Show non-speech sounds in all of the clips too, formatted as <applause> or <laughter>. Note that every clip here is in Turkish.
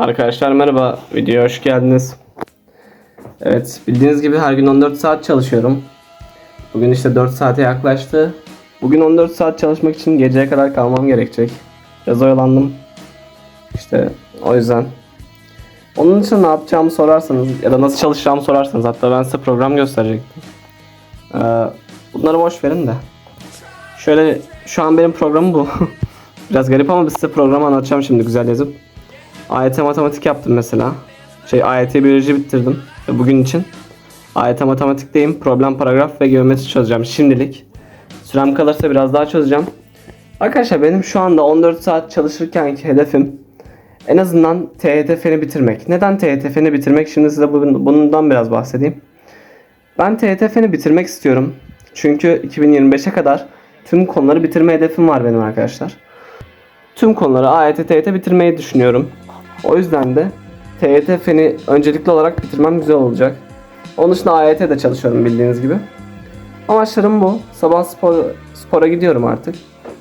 Arkadaşlar merhaba, videoya hoş geldiniz. Evet, bildiğiniz gibi her gün 14 saat çalışıyorum. Bugün işte 4 saate yaklaştı. Bugün 14 saat çalışmak için geceye kadar kalmam gerekecek. Biraz oyalandım. İşte o yüzden. Onun için ne yapacağımı sorarsanız ya da nasıl çalışacağımı sorarsanız hatta ben size program gösterecektim. Ee, bunları boş verin de. Şöyle şu an benim programım bu. <laughs> Biraz garip ama size programı anlatacağım şimdi güzel yazıp. AYT matematik yaptım mesela. Şey AYT biyoloji bitirdim bugün için. AYT matematikteyim. Problem, paragraf ve geometri çözeceğim şimdilik. Sürem kalırsa biraz daha çözeceğim. Arkadaşlar benim şu anda 14 saat çalışırkenki hedefim en azından TYT feni bitirmek. Neden TYT feni bitirmek? Şimdi size bu- bundan biraz bahsedeyim. Ben TYT feni bitirmek istiyorum. Çünkü 2025'e kadar tüm konuları bitirme hedefim var benim arkadaşlar. Tüm konuları AYT, TYT bitirmeyi düşünüyorum. O yüzden de TYT feni öncelikli olarak bitirmem güzel olacak. Onun dışında AYT de çalışıyorum bildiğiniz gibi. Amaçlarım bu. Sabah spor, spora gidiyorum artık.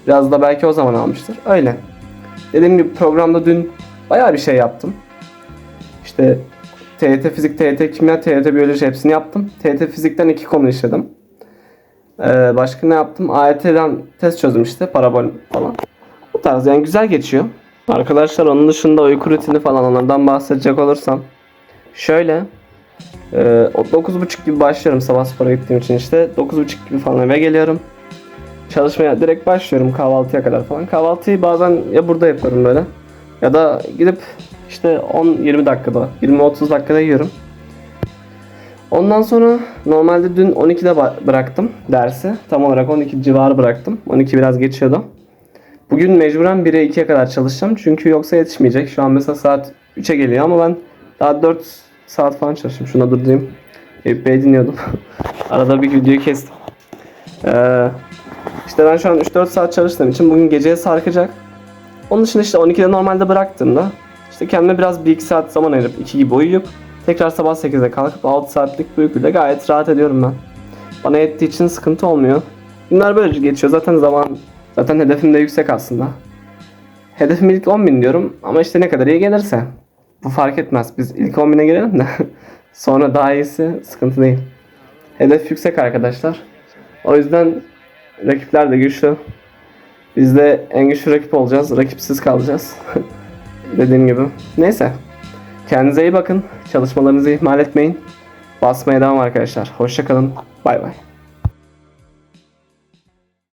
Biraz da belki o zaman almıştır. Öyle. Dediğim gibi programda dün bayağı bir şey yaptım. İşte TYT fizik, TYT kimya, TYT biyoloji hepsini yaptım. TYT fizikten iki konu işledim. Ee, başka ne yaptım? AYT'den test çözdüm işte parabol falan. Bu tarz yani güzel geçiyor. Arkadaşlar onun dışında uyku rutini falan onlardan bahsedecek olursam. Şöyle. E, o 9.30 gibi başlıyorum sabah spora gittiğim için işte. 9.30 gibi falan eve geliyorum. Çalışmaya direkt başlıyorum kahvaltıya kadar falan. Kahvaltıyı bazen ya burada yapıyorum böyle. Ya da gidip işte 10-20 dakikada, 20-30 dakikada yiyorum. Ondan sonra normalde dün 12'de ba- bıraktım dersi. Tam olarak 12 civarı bıraktım. 12 biraz geçiyordu. Bugün mecburen 1'e 2'ye kadar çalışacağım. Çünkü yoksa yetişmeyecek. Şu an mesela saat 3'e geliyor ama ben daha 4 saat falan çalıştım. Şuna durdurayım. Eyüp Bey dinliyordum. <laughs> Arada bir videoyu kestim. Ee, işte ben şu an 3-4 saat çalıştığım için bugün geceye sarkacak. Onun dışında işte 12'de normalde bıraktığımda işte kendime biraz 1-2 saat zaman ayırıp 2 gibi uyuyup tekrar sabah 8'de kalkıp 6 saatlik bir uykuyla gayet rahat ediyorum ben. Bana yettiği için sıkıntı olmuyor. Günler böyle geçiyor. Zaten zaman zaten hedefim de yüksek aslında. Hedefim ilk 10.000 diyorum ama işte ne kadar iyi gelirse. Bu fark etmez. Biz ilk 10.000'e girelim de <laughs> sonra daha iyisi sıkıntı değil. Hedef yüksek arkadaşlar. O yüzden rakipler de güçlü. Biz de en güçlü rakip olacağız. Rakipsiz kalacağız. <laughs> Dediğim gibi. Neyse. Kendinize iyi bakın. Çalışmalarınızı ihmal etmeyin. Basmaya devam arkadaşlar. Hoşçakalın. Bay bay.